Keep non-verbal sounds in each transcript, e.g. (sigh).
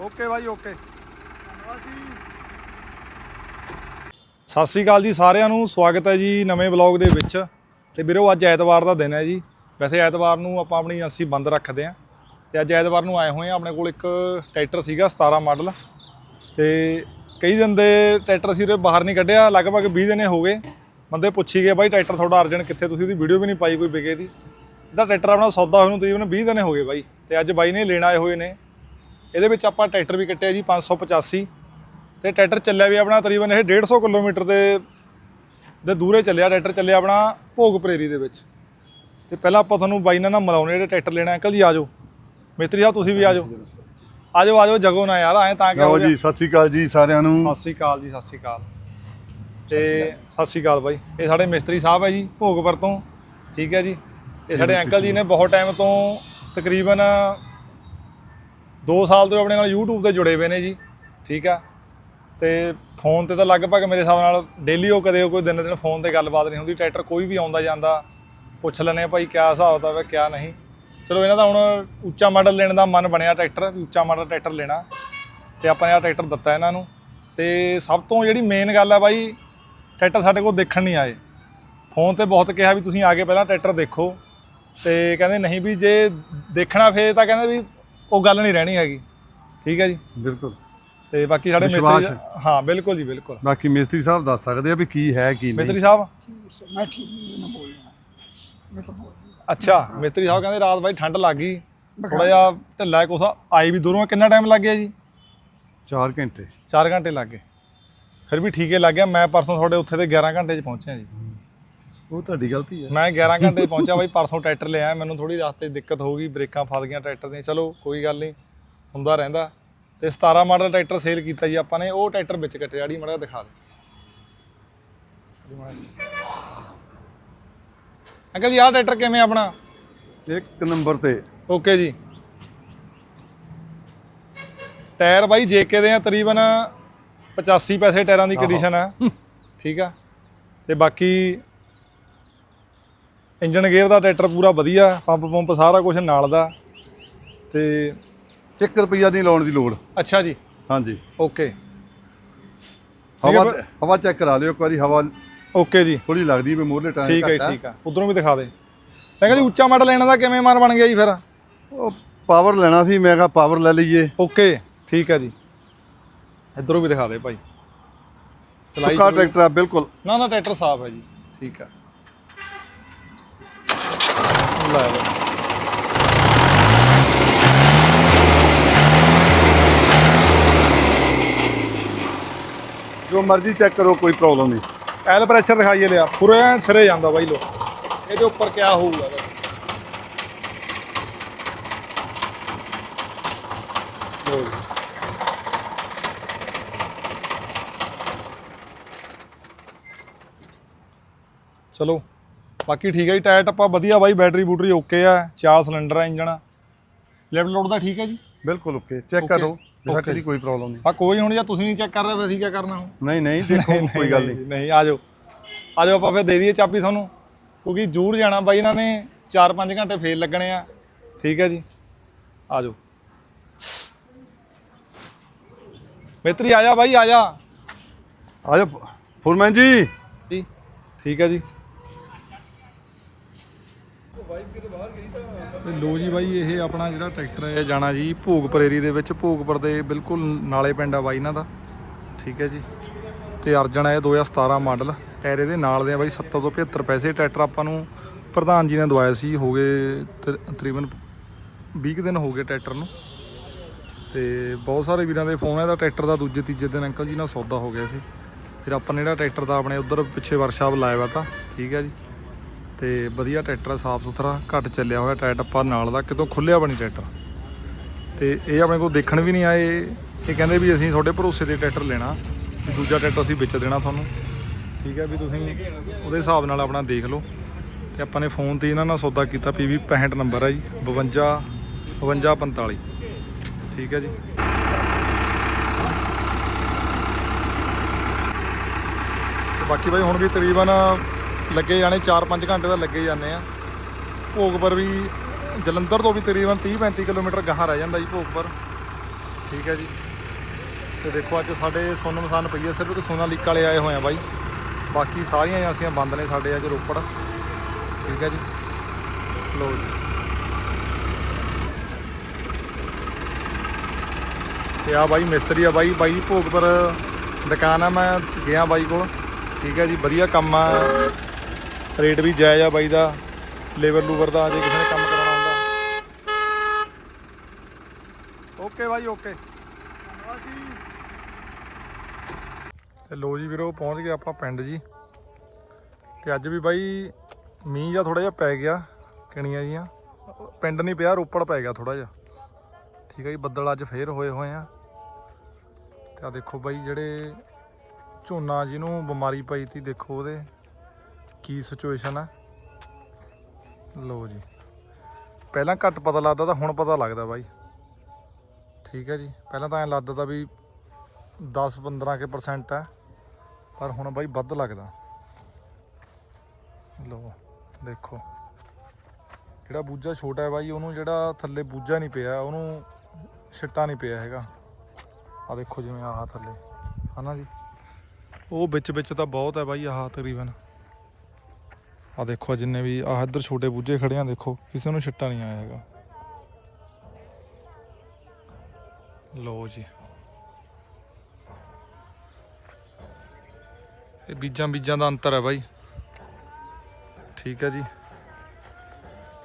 Okay ਬਾਈ, okay. Sat Sri ਅਕਾਲ ਜੀ ਸਾਰਿਆਂ ਨੂੰ, ਸਵਾਗਤ ਹੈ ਜੀ ਨਵੇਂ ਵਲੌਗ ਦੇ ਵਿੱਚ। ਤੇ ਵੀਰੋ, ਅੱਜ ਐਤਵਾਰ ਦਾ ਦਿਨ ਹੈ ਜੀ। ਵੈਸੇ ਐਤਵਾਰ ਨੂੰ ਆਪਾਂ ਆਪਣੀ ਏਜੰਸੀ ਬੰਦ ਰੱਖਦੇ ਆਂ ਤੇ ਅੱਜ ਐਤਵਾਰ ਨੂੰ ਆਏ ਹੋਏ ਆ ਆਪਣੇ ਕੋਲ ਇੱਕ ਟਰੈਕਟਰ ਸੀਗਾ 17 ਮਾਡਲ। ਤੇ ਕਈ ਦਿਨ ਦੇ ਟਰੈਕਟਰ ਸੀ ਉਰੇ ਬਾਹਰ ਨਹੀਂ ਕੱਢਿਆ, ਲਗਭਗ 20 ਦਿਨੇ ਹੋ ਗਏ। ਬੰਦੇ ਪੁੱਛੀ ਗਏ, ਬਾਈ, ਟਰੈਕਟਰ ਤੁਹਾਡਾ ਅਰਜਨ ਕਿੱਥੇ? ਤੁਸੀਂ ਉਹਦੀ ਵੀਡੀਓ ਵੀ ਨਹੀਂ ਪਾਈ ਕੋਈ ਵਿਕੇ ਦੀ? ਇਹਦਾ ਟਰੈਕਟਰ ਆਪਣਾ ਸੌਦਾ ਹੋਏ ਨੂੰ ਤਕਰੀਬਨ 20 ਦਿਨੇ ਹੋ ਗਏ ਬਾਈ। ਤੇ ਅੱਜ ਬਾਈ ਨੇ ਲੈਣ ਆਏ ਹੋਏ ਨੇ। ਇਹਦੇ ਵਿੱਚ ਆਪਾਂ ਟਰੈਕਟਰ ਵੀ ਕੱਟਿਆ ਜੀ 585 ਤੇ ਟਰੈਕਟਰ ਚੱਲਿਆ ਵੀ ਆਪਣਾ ਤਕਰੀਬਨ ਇਹ 150 ਕਿਲੋਮੀਟਰ ਦੇ ਦੇ ਦੂਰੇ ਚੱਲਿਆ ਟਰੈਕਟਰ ਚੱਲਿਆ ਆਪਣਾ ਭੋਗ ਪ੍ਰੇਰੀ ਦੇ ਵਿੱਚ। ਤੇ ਪਹਿਲਾਂ ਆਪਾਂ ਤੁਹਾਨੂੰ ਬਾਈ ਨਾਲ ਮਿਲਾਉਣੇ ਜਿਹੜੇ ਟਰੈਕਟਰ ਲੈਣਾ ਅੰਕਲ ਜੀ ਆਜੋ ਮਿਸਤਰੀ ਸਾਹਿਬ ਤੁਸੀਂ ਵੀ ਆਜੋ ਆਜੋ ਆਜੋ ਜਗੋ ਨਾ ਯਾਰ ਐ ਤਾਂ ਕਿਆ ਹੋ ਜੀ ਸਤਿ ਸ੍ਰੀ ਅਕਾਲ ਜੀ ਸਾਰਿਆਂ ਨੂੰ। ਸਤਿ ਸ੍ਰੀ ਅਕਾਲ ਜੀ ਸਤਿ ਸ੍ਰੀ ਅਕਾਲ। ਤੇ ਸਤਿ ਸ੍ਰੀ ਅਕਾਲ ਬਾਈ। ਇਹ ਸਾਡੇ ਮਿਸਤਰੀ ਸਾਹਿਬ ਹੈ ਜੀ ਭੋਗਪੁਰ ਤੋਂ ਠੀਕ ਹੈ ਜੀ। ਇਹ ਸਾਡੇ ਅੰਕਲ ਜੀ। ਨੇ ਬਹੁਤ ਟਾਈਮ ਤੋਂ ਤਕਰੀਬਨ 2 ਸਾਲ ਤੋਂ ਆਪਣੇ ਨਾਲ YouTube ਤੇ ਜੁੜੇ ਹੋਏ ਨੇ ਜੀ, ਠੀਕ ਆ। ਤੇ ਫੋਨ ਤੇ ਤਾਂ ਲਗਭਗ ਮੇਰੇ ਹਿਸਾਬ ਨਾਲ ਡੇਲੀ ਉਹ ਕਦੇ ਕੋਈ ਦਿਨ ਦਿਨ ਫੋਨ ਤੇ ਗੱਲਬਾਤ ਨਹੀਂ ਹੁੰਦੀ ਟਰੈਕਟਰ ਕੋਈ ਵੀ ਆਉਂਦਾ ਜਾਂਦਾ, ਪੁੱਛ ਲੈਂਦੇ ਆ ਭਾਈ ਕਿਆ ਹਿਸਾਬ ਦਾ ਵਾ ਕਿਆ ਨਹੀਂ। ਚਲੋ ਇਹਨਾਂ ਦਾ ਹੁਣ ਉੱਚਾ ਮਾਡਲ ਲੈਣ ਦਾ ਮਨ ਬਣਿਆ ਟਰੈਕਟਰ ਵੀ ਉੱਚਾ ਮਾਡਲ ਟਰੈਕਟਰ ਲੈਣਾ, ਤੇ ਆਪਾਂ ਨੇ ਆ ਟਰੈਕਟਰ ਦਿੱਤਾ ਇਹਨਾਂ ਨੂੰ। ਤੇ ਸਭ ਤੋਂ ਜਿਹੜੀ ਮੇਨ ਗੱਲ ਆ ਬਾਈ ਟਰੈਕਟਰ ਸਾਡੇ ਕੋਲ ਦੇਖਣ ਨਹੀਂ ਆਏ। ਫੋਨ ਤੇ ਬਹੁਤ ਕਿਹਾ ਵੀ ਤੁਸੀਂ ਆ ਕੇ ਪਹਿਲਾਂ ਟਰੈਕਟਰ ਦੇਖੋ। ਤੇ ਕਹਿੰਦੇ ਨਹੀਂ ਵੀ ਜੇ ਦੇਖਣਾ ਫੇਰ ਤਾਂ ਕਹਿੰਦੇ ਵੀ ਉਹ ਗੱਲ ਨਹੀਂ ਰਹਿਣੀ ਹੈਗੀ। ਠੀਕ ਹੈ ਜੀ? ਬਿਲਕੁਲ। ਤੇ ਬਾਕੀ ਸਾਡੇ ਮਿਸਤਰੀ ਹਾਂ। ਬਿਲਕੁਲ ਜੀ ਬਿਲਕੁਲ। ਬਾਕੀ ਮਿਸਤਰੀ ਸਾਹਿਬ ਦੱਸ ਸਕਦੇ ਆ ਵੀ ਕੀ ਹੈ ਕੀ ਨਹੀਂ। ਮਿਸਤਰੀ ਸਾਹਿਬ? ਮੈਂ ਠੀਕ ਨਹੀਂ ਨਾ ਮੈਂ ਤਾਂ ਬੋਲ ਅੱਛਾ ਮਿਸਤਰੀ ਸਾਹਿਬ ਕਹਿੰਦੇ ਰਾਤ ਬਾਈ ਠੰਡ ਲੱਗ ਗਈ। ਥੋੜਾ ਜਿਹਾ ਢਿੱਲਾ ਕੋਸਾ ਆਈ ਵੀ ਦੂਰੋਂ ਕਿੰਨਾ ਟਾਈਮ ਲੱਗ ਗਿਆ ਜੀ? 4 ਘੰਟੇ। 4 ਘੰਟੇ ਲੱਗ ਗਏ। ਫਿਰ ਵੀ ਠੀਕ ਹੈ ਲੱਗ ਗਿਆ ਮੈਂ ਪਰਸੋਂ ਤੁਹਾਡੇ ਉੱਥੇ ਤੇ 11 ਘੰਟੇ 'ਚ ਪਹੁੰਚਿਆ ਜੀ। ਉਹ ਤੁਹਾਡੀ ਗਲਤੀ ਹੈ। ਮੈਂ 11 ਘੰਟੇ ਪਹੁੰਚਿਆ ਬਾਈ ਪਰਸੋਂ ਟਰੈਕਟਰ ਲਿਆ ਮੈਨੂੰ ਥੋੜੀ ਰਸਤੇ ਦਿੱਕਤ ਹੋ ਗਈ ਬ੍ਰੇਕਾਂ ਫਸ ਗਈਆਂ ਟਰੈਕਟਰ ਦੀਆਂ। ਚਲੋ ਕੋਈ ਗੱਲ ਨਹੀਂ ਹੁੰਦਾ ਰਹਿੰਦਾ। ਤੇ 17 ਮਾਡਲ ਟਰੈਕਟਰ ਸੇਲ ਕੀਤਾ ਜੀ ਆਪਾਂ ਨੇ ਉਹ ਟਰੈਕਟਰ ਵਿੱਚ ਕੱਟਿਆ ਜੀ ਮੜਾ ਦਿਖਾ ਦੇ ਅੰਕਲ ਜੀ ਆਹ ਟਰੈਕਟਰ ਕਿਵੇਂ ਆਪਣਾ? ਇੱਕ ਨੰਬਰ ਤੇ। ਓਕੇ ਜੀ। ਟਾਇਰ ਬਾਈ ਜੇਕੇ ਦੇ ਆ ਤਕਰੀਬਨ 85 ਪੈਸੇ ਟਾਇਰਾਂ ਦੀ ਕੰਡੀਸ਼ਨ ਆ। ਠੀਕ ਆ। ਤੇ ਬਾਕੀ ਇੰਜਨ ਗੇਅਰ ਦਾ ਟਰੈਕਟਰ ਪੂਰਾ ਵਧੀਆ ਪੰਪ ਪੰਪ ਸਾਰਾ ਕੁਝ ਨਾਲ ਦਾ। ਤੇ 1 ਰੁਪਈਆ ਦੀ ਲਾਉਣ ਦੀ ਲੋੜ। ਅੱਛਾ ਜੀ। ਹਾਂਜੀ। ਓਕੇ। ਹਵਾ ਹਵਾ ਚੈੱਕ ਕਰਾ ਲਿਓ ਇੱਕ ਵਾਰੀ ਹਵਾ ਓਕੇ ਜੀ। ਥੋੜੀ ਲੱਗਦੀ ਵੀ ਮੋਰਲੇ ਟਾਈਮ ਠੀਕ ਹੈ ਠੀਕ ਆ। ਉਧਰੋਂ ਵੀ ਦਿਖਾ ਦੇ। ਮੈਂ ਕਹਿੰਦਾ ਜੀ ਉੱਚਾ ਮਾਡਲ ਲੈਣਾ ਦਾ ਕਿਵੇਂ ਮਨ ਬਣ ਗਿਆ ਜੀ ਫਿਰ? ਉਹ ਪਾਵਰ ਲੈਣਾ ਸੀ ਮੈਂ ਕਿਹਾ ਪਾਵਰ ਲੈ ਲਈਏ। ਓਕੇ ਠੀਕ ਹੈ ਜੀ। ਇਧਰੋਂ ਵੀ ਦਿਖਾ ਦੇ ਭਾਈ। ਸੁੱਕਾ ਟਰੈਕਟਰ ਆ ਬਿਲਕੁਲ। ਨਾ ਨਾ ਟਰੈਕਟਰ ਸਾਫ਼ ਹੈ ਜੀ। ਠੀਕ ਹੈ ਲਓ। ਜੋ ਮਰਜ਼ੀ ਚੈੱਕ ਕਰੋ ਕੋਈ ਪ੍ਰੋਬਲਮ ਨਹੀਂ। ਐਲ ਪ੍ਰੈਸ਼ਰ ਦਿਖਾਈਏ ਲਿਆ। ਪੂਰੇ ਐਨ ਸਿਰੇ ਜਾਂਦਾ ਬਾਈ ਲੋ। ਇਹਦੇ ਉੱਪਰ ਕਿਆ ਹੋਊਗਾ। ਚਲੋ। ਬਾਕੀ ਠੀਕ ਹੈ ਜੀ ਟਾਇਰ ਟੱਪਾ ਵਧੀਆ ਬਾਈ ਬੈਟਰੀ ਬੂਟਰੀ ਓਕੇ ਆ ਚਾਰ ਸਿਲੰਡਰ ਆ ਇੰਜਣ ਲੈਫਟ ਲੋਡ ਦਾ ਠੀਕ ਹੈ ਜੀ? ਬਿਲਕੁਲ ਓਕੇ ਚੈੱਕ ਕਰੋ okay। ਇਹਦੀ ਕੋਈ ਪ੍ਰੋਬਲਮ ਨਹੀਂ। ਆ ਕੋਈ ਹੁਣ ਜਾਂ ਤੁਸੀਂ ਨਹੀਂ ਚੈੱਕ ਕਰ ਰਹੇ ਫਿਰ ਅਸੀਂ ਕੀ ਕਰਨਾ ਹੁਣ? ਨਹੀਂ ਨਹੀਂ ਦੇਖੋ (laughs) ਕੋਈ ਗੱਲ ਨਹੀਂ ਨਹੀਂ। ਆ ਜਾਓ। ਆ ਜਾਓ ਆਪਾਂ ਫਿਰ ਦੇ ਦਈਏ ਚਾਬੀ ਤੁਹਾਨੂੰ ਕਿਉਂਕਿ ਜੂਰ ਜਾਣਾ ਬਾਈ ਇਹਨਾਂ ਨੇ 4-5 ਘੰਟੇ ਫੇਲ ਲੱਗਣੇ ਆ। ਠੀਕ ਹੈ ਜੀ ਆ ਜਾਓ। ਮਿੱਤਰੀ ਆ ਜਾ ਬਾਈ ਆ ਜਾ। ਆ ਜਾ ਫੁਰਮੈਨ ਜੀ। ਜੀ। ਠੀਕ ਹੈ ਜੀ। ਤੇ ਲੋ ਜੀ ਬਾਈ, ਇਹ ਆਪਣਾ ਜਿਹੜਾ ਟਰੈਕਟਰ ਹੈ ਜਾਣਾ ਜੀ ਭੋਗਪੁਰ ਏਰੀ ਦੇ ਵਿੱਚ। ਭੋਗਪੁਰ ਦੇ ਬਿਲਕੁਲ ਨਾਲੇ ਪਿੰਡ ਆ ਬਾਈ ਇਹਨਾਂ ਦਾ। ਠੀਕ ਹੈ ਜੀ। ਤੇ ਅਰਜਨ ਹੈ 2017 ਮਾਡਲ। ਟਾਇਰ ਇਹਦੇ ਨਾਲ ਦੇ ਆ ਬਾਈ 70 ਤੋਂ 75 ਪੈਸੇ ਟਰੈਕਟਰ ਆਪਾਂ ਨੂੰ ਪ੍ਰਧਾਨ ਜੀ ਨੇ ਦਵਾਇਆ ਸੀ, ਹੋ ਗਏ ਤ- ਤਕਰੀਬਨ 20 ਕੁ ਦਿਨ ਹੋ ਗਏ ਟਰੈਕਟਰ ਨੂੰ। ਤੇ ਬਹੁਤ ਸਾਰੇ ਵੀਰਾਂ ਦੇ ਫੋਨ ਆਇਆ ਤਾਂ ਟਰੈਕਟਰ ਦਾ ਦੂਜੇ, ਤੀਜੇ ਦਿਨ ਅੰਕਲ ਜੀ ਨਾਲ ਸੌਦਾ ਹੋ ਗਿਆ ਸੀ। ਫਿਰ ਆਪਾਂ ਨੇ ਜਿਹੜਾ ਟਰੈਕਟਰ ਦਾ ਆਪਣੇ ਉਧਰ ਪਿੱਛੇ ਵਰਕਸ਼ਾਪ ਲਾਇਆ ਵਾ ਤਾਂ, ਠੀਕ ਹੈ ਜੀ। ਤੇ ਵਧੀਆ ਟਰੈਕਟਰ ਆ, ਸਾਫ਼ ਸੁਥਰਾ, ਘੱਟ ਚੱਲਿਆ ਹੋਇਆ ਟਾਇਰ ਟੱਪਾ ਨਾਲ ਦਾ, ਕਿਤੋਂ ਖੁੱਲਿਆ ਬਣੀ ਟਰੈਕਟਰ। ਤੇ ਇਹ ਆਪਣੇ ਕੋਲ ਦੇਖਣ ਵੀ ਨਹੀਂ ਆਏ, ਇਹ ਕਹਿੰਦੇ ਵੀ ਅਸੀਂ ਤੁਹਾਡੇ ਭਰੋਸੇ ਦੇ ਟਰੈਕਟਰ ਲੈਣਾ, ਵੀ ਦੂਜਾ ਟਰੈਕਟਰ ਅਸੀਂ ਵੇਚ ਦੇਣਾ ਤੁਹਾਨੂੰ ਠੀਕ ਹੈ ਵੀ ਤੁਸੀਂ ਉਹਦੇ ਹਿਸਾਬ ਨਾਲ ਆਪਣਾ ਦੇਖ ਲਓ। ਤੇ ਆਪਾਂ ਨੇ ਫੋਨ ਤੇ ਇਹਨਾਂ ਨਾਲ ਸੌਦਾ ਕੀਤਾ PV 65 ਨੰਬਰ ਹੈ ਜੀ 52 52 45 ਠੀਕ ਹੈ ਜੀ। ਤੇ ਬਾਕੀ ਬਾਈ, ਹੁਣ ਵੀ ਤਕਰੀਬਨ ਲੱਗੇ ਜਾਣੇ 4-5 ਘੰਟੇ ਤਾਂ ਲੱਗੇ ਜਾਂਦੇ ਆ। ਭੋਗਪੁਰ ਵੀ ਜਲੰਧਰ ਤੋਂ ਵੀ ਤਕਰੀਬਨ 30-35 ਕਿਲੋਮੀਟਰ ਗਾਹਾਂ ਰਹਿ ਜਾਂਦਾ ਜੀ ਭੋਗਪੁਰ ਠੀਕ ਹੈ ਜੀ। ਤੇ ਦੇਖੋ ਅੱਜ ਸਾਡੇ ਸੋਨਮ ਮਸਾਨ ਪਈ ਹੈ ਸਿਰਫ ਇੱਕ ਸੋਨਾਲੀਕ ਵਾਲੇ ਆਏ ਹੋਏ ਆ ਬਾਈ। ਬਾਕੀ ਸਾਰੀਆਂ ਏਜੰਸੀਆਂ ਬੰਦ ਨੇ ਸਾਡੇ ਅੱਜ ਰੋਪੜ। ਠੀਕ ਹੈ ਜੀ। ਲੋ ਜੀ। ਤੇ ਆ ਬਾਈ ਮਿਸਤਰੀ ਆ ਬਾਈ। ਬਾਈ ਭੋਗਪੁਰ ਦੁਕਾਨ ਆ, ਮੈਂ ਗਿਆ ਬਾਈ ਕੋਲ। ਠੀਕ ਹੈ ਜੀ, ਵਧੀਆ ਕੰਮ ਆ। ਰੇਟ ਵੀ ਜਾਇਜ਼ ਆ ਬਾਈ ਦਾ ਲੇਬਰ ਲੂਬਰ ਦਾ, ਜੇ ਕਿਸੇ ਨੇ ਕੰਮ ਕਰਾਉਣਾ ਹੁੰਦਾ। ਓਕੇ ਬਾਈ, ਓਕੇ। ਤੇ ਲੋ ਜੀ ਵੀਰੋ, ਪਹੁੰਚ ਗਏ ਆਪਾਂ ਪਿੰਡ ਜੀ। ਤੇ ਅੱਜ ਵੀ ਬਾਈ ਮੀਂਹ ਜਾਂ ਥੋੜਾ ਜਿਹਾ ਪੈ ਗਿਆ, ਕਿਣੀਆਂ ਜੀਆਂ। ਪਿੰਡ ਨਹੀਂ ਪਿਆ, ਰੋਪੜ ਪੈ ਗਿਆ ਥੋੜਾ ਜਿਹਾ। ਠੀਕ ਹੈ ਜੀ, ਬੱਦਲ ਅੱਜ ਫੇਰ ਹੋਏ ਹੋਏ ਆ। ਤੇ ਆ ਦੇਖੋ ਬਾਈ, ਜਿਹੜੇ ਝੋਨਾ ਜਿਹਨੂੰ ਬਿਮਾਰੀ ਪਈ ਤੀ, ਦੇਖੋ ਉਹਦੇ। ਕੀ ਸਿਚੁਏਸ਼ਨ ਆ? ਲਓ ਜੀ। ਪਹਿਲਾਂ ਘੱਟ ਪਤਾ ਲੱਗਦਾ ਤਾਂ ਹੁਣ ਪਤਾ ਲੱਗਦਾ ਬਾਈ। ਠੀਕ ਹੈ ਜੀ। ਪਹਿਲਾਂ ਤਾਂ ਐਂ ਲੱਗਦਾ ਤਾਂ ਵੀ 10 15 ਕੇ ਪਰਸੈਂਟ ਹੈ ਪਰ ਹੁਣ ਬਾਈ ਵੱਧ ਲੱਗਦਾ। ਲਓ, ਦੇਖੋ। ਜਿਹੜਾ ਬੂਜਾ ਛੋਟਾ ਹੈ ਬਾਈ, ਉਹਨੂੰ ਜਿਹੜਾ ਥੱਲੇ ਬੂਝਾ ਨਹੀਂ ਪਿਆ, ਉਹਨੂੰ ਛਿੱਟਾ ਨਹੀਂ ਪਿਆ ਹੈਗਾ। ਆ ਦੇਖੋ ਜਿਵੇਂ ਆਹ ਥੱਲੇ। ਹਨਾ ਜੀ? ਉਹ ਵਿੱਚ ਵਿੱਚ ਤਾਂ ਬਹੁਤ ਹੈ ਬਾਈ ਆਹ ਤਕਰੀਬਨ। ਆ ਦੇਖੋ, ਜਿੰਨੇ ਵੀ ਆਹ ਇੱਧਰ ਛੋਟੇ ਬੂਝੇ ਖੜੇ ਆ, ਦੇਖੋ, ਕਿਸੇ ਨੂੰ ਛਿੱਟਾ ਨਹੀਂ ਆਇਆ ਹੈਗਾ। ਲੋ ਜੀ। ਇਹ ਬੀਜਾਂ ਬੀਜਾਂ ਦਾ ਅੰਤਰ ਹੈ ਬਾਈ। ਠੀਕ ਹੈ ਜੀ।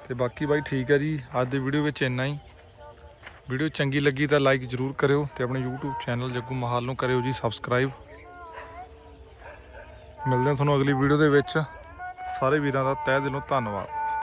ਤੇ ਬਾਕੀ ਬਾਈ ਠੀਕ ਹੈ ਜੀ। ਅੱਜ ਦੀ ਵੀਡੀਓ ਵਿੱਚ ਇੰਨਾ ਹੀ। ਵੀਡੀਓ ਚੰਗੀ ਲੱਗੀ ਤਾਂ ਲਾਈਕ ਜ਼ਰੂਰ ਕਰਿਓ ਤੇ ਆਪਣੇ YouTube ਚੈਨਲ ਜੱਗੂ ਮਹਾਲ ਨੂੰ ਕਰਿਓ ਜੀ ਸਬਸਕ੍ਰਾਈਬ ਮਿਲਦੇ ਹਾਂ ਤੁਹਾਨੂੰ ਅਗਲੀ ਵੀਡੀਓ ਦੇ ਵਿੱਚ। ਸਾਰੇ ਵੀਰਾਂ ਦਾ ਤਹਿ ਦਿਲੋਂ ਧੰਨਵਾਦ।